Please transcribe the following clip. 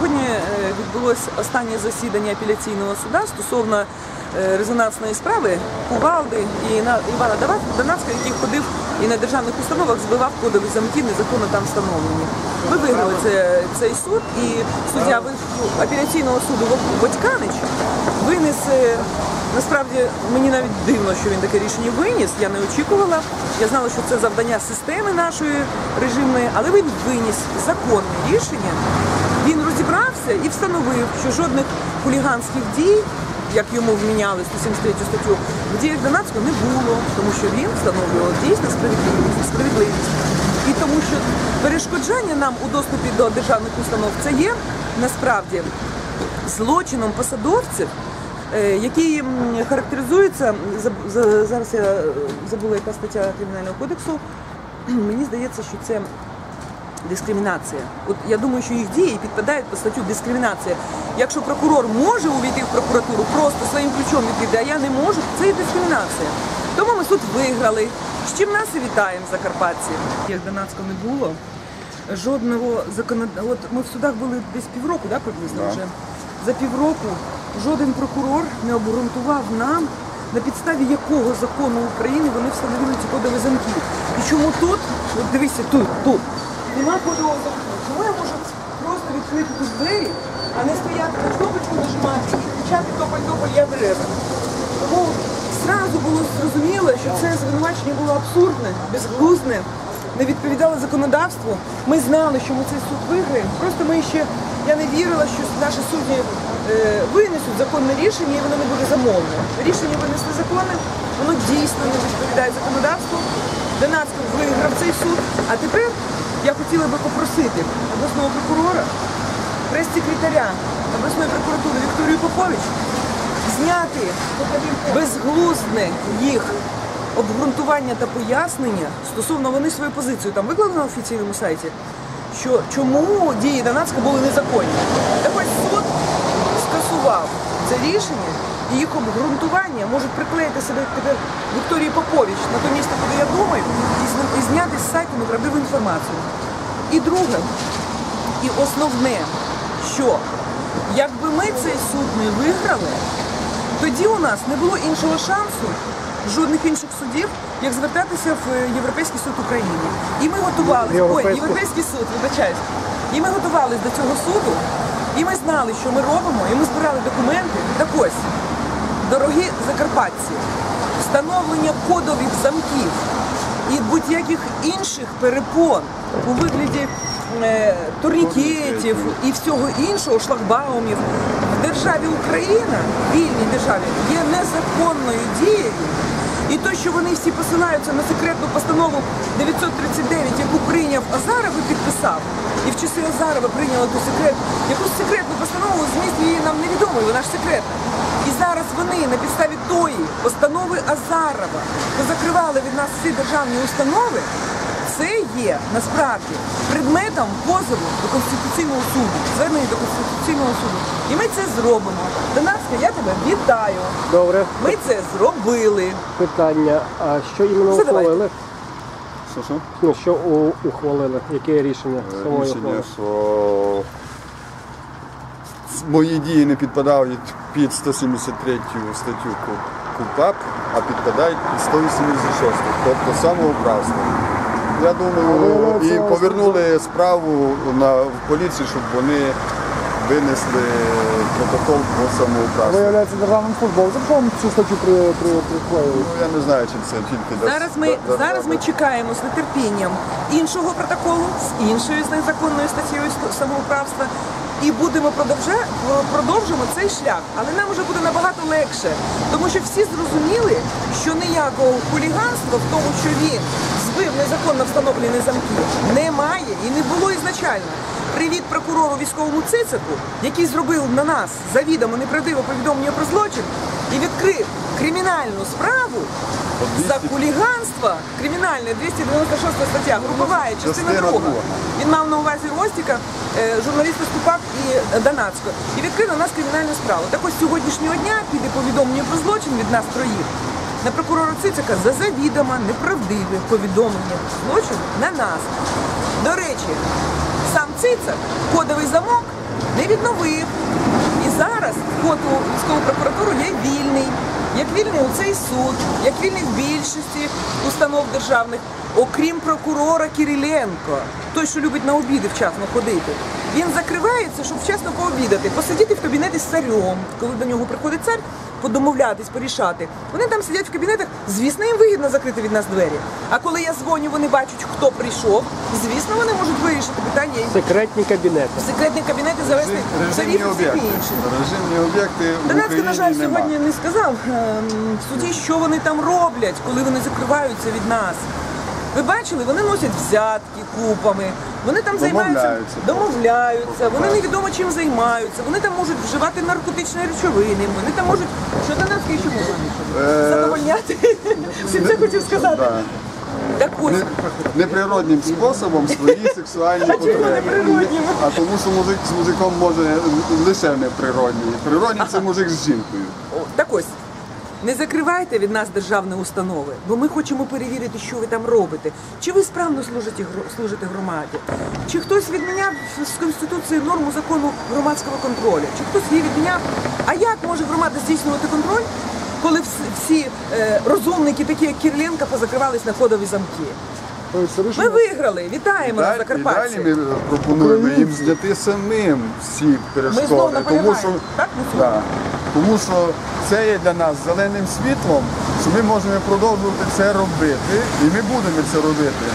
Сьогодні е, відбулося останнє засідання апеляційного суда стосовно е, резонансної справи Кувалди і Івана Донацька, який ходив і на державних установах збивав кодові замки, незаконно там встановлені. Ми виграли це- цей суд, і суддя апеляційного суду Батьканич виніс. Насправді мені навіть дивно, що він таке рішення виніс. Я не очікувала. Я знала, що це завдання системи нашої режимної, але він виніс законне рішення. Розібрався і встановив, що жодних хуліганських дій, як йому вміняли 173 статтю, в діях Донацького не було, тому що він встановлював дійсно справедливість, справедливість. І тому що перешкоджання нам у доступі до державних установ це є насправді злочином посадовців, е, який характеризується зараз я е, забула яка стаття кримінального кодексу. Мені здається, що це дискримінація. От я думаю, що їх дії підпадають по статтю дискримінація. Якщо прокурор може увійти в прокуратуру просто своїм ключом відкрити, а я не можу, це є дискримінація. Тому ми суд виграли. З чим нас і вітаємо Закарпатці. Як Донацького не було, жодного законодавства. От ми в судах були десь півроку, да, приблизно вже. За півроку жоден прокурор не обґрунтував нам, на підставі якого закону України вони встановили ці кодові замки. І чому тут, от дивися, тут, тут, нема кодового замку. Чому я можу просто відкрити тут двері, а не стояти на кнопочку нажимати і кричати тополь-тополь, я береза. Тому зразу було зрозуміло, що це звинувачення було абсурдне, безглузне, не відповідало законодавству. Ми знали, що ми цей суд виграємо. Просто ми ще я не вірила, що наші судді е, винесуть законне рішення і воно не буде замовне. Рішення винесли законне, воно дійсно не відповідає законодавству. Донацький виграв цей суд. А тепер я хотіла би попросити обласного прокурора, прес-секретаря обласної прокуратури Вікторію Попович зняти безглузне їх обґрунтування та пояснення стосовно вони свою позицію там виклали на офіційному сайті, що чому дії Донацька були незаконні. Так ось суд це рішення і їх обґрунтування можуть приклеїти себе тепер Вікторії Попович на то місце, куди я думаю, і зн- і зняти з сайту неправдиву інформацію. І друге, і основне, що якби ми цей суд не виграли, тоді у нас не було іншого шансу, жодних інших судів, як звертатися в е, Європейський суд України. І ми готувалися, ой, Європейський. Суд, вибачаюсь. І ми готувалися до цього суду, і ми знали, що ми робимо, і ми збирали документи. Так ось, дорогі закарпатці, встановлення кодових замків і будь-яких інших перепон у вигляді турнікетів і всього іншого, шлагбаумів в державі Україна, вільній державі, є незаконною дією. І те, що вони всі посилаються на секретну постанову 939, яку прийняв Азаров і підписав, і в часи Азарова прийняли ту секрет, якусь секретну постанову, зміст її нам невідомий, вона ж секретна. І зараз вони на підставі тої постанови Азарова позакривали від нас всі державні установи. Це є насправді предметом позову до Конституційного суду, звернення до Конституційного суду. І ми це зробимо. Донацька, я тебе вітаю. Добре, Ми це зробили. питання. А що іменно ухвалили? Що що? Ну, що у- ухвалили? Яке рішення самої Рішення, що мої дії не підпадають під 173 статтю Ку- КУПАП, а підпадають під 186, тобто самоуправство. Я думаю, і повернули справу на в поліцію, щоб вони винесли протокол про самоуправство. Виявляється державним службовцем, що вам цю статтю при, при, приклеїли? Ну, я не знаю, чи це тільки Зараз ми, да- зараз ми чекаємо з нетерпінням іншого протоколу з іншою з незаконною статтєю самоуправства. І будемо продовжа- продовжимо цей шлях, але нам вже буде набагато легше, тому що всі зрозуміли, що ніякого хуліганства в тому, що він збив незаконно встановлені замки, немає і не було ізначально. Привіт прокурору військовому Цицику, який зробив на нас завідомо неправдиве повідомлення про злочин і відкрив кримінальну справу за хуліганство кримінальне 296 стаття, групова частина друга. Він мав на увазі Ростіка, е, журналіста Ступак і е, І відкрив на нас кримінальну справу. Так ось сьогоднішнього дня піде повідомлення про злочин від нас троїх. На прокурора Цицика за завідомо неправдиве повідомлення про злочин на нас. До речі, сам цицак. Кодовий замок не відновив. І зараз вход у військову прокуратуру є вільний. Як вільний у цей суд, як вільний в більшості установ державних, окрім прокурора Кириленко, той, що любить на обіди вчасно ходити. Він закривається, щоб вчасно пообідати, посидіти в кабінеті з царем, коли до нього приходить цар, подомовлятись, порішати. Вони там сидять в кабінетах, звісно, їм вигідно закрити від нас двері. А коли я дзвоню, вони бачать, хто прийшов. Звісно, вони можуть вирішити питання Секретні кабінети. в секретні кабінети завести царів і всіх об'єкти. інших. Режимні об'єкти в Донецький, на жаль, Україні сьогодні нема. не сказав ем, в суді, що вони там роблять, коли вони закриваються від нас. Ви бачили, вони носять взятки купами, вони там займаються, Домовляються. домовляються, вони невідомо чим займаються, вони там можуть вживати наркотичні речовини, вони там можуть, що Донецький ще може? Е, Задовольняти. Всім це хотів сказати. Да. Так ось, Не- Неприродним способом свої сексуальні чому потреби. неприроднім? А тому, що музик з музиком може лише неприродній. Природній це мужик з жінкою. О, так ось. Не закривайте від нас державні установи, бо ми хочемо перевірити, що ви там робите. Чи ви справно служите, служите громаді? Чи хтось відміняв з Конституції норму закону громадського контролю? Чи хтось її відміняв? А як може громада здійснювати контроль, коли всі е, розумники, такі як Кириленко, позакривались на кодові замки? Ми виграли, вітаємо на Закарпатті. далі ми пропонуємо їм зняти самим всі Ми перешкоди. знову Тому що, Так, ми да, тому що це є для нас зеленим світлом, що ми можемо продовжувати це робити, і ми будемо це робити.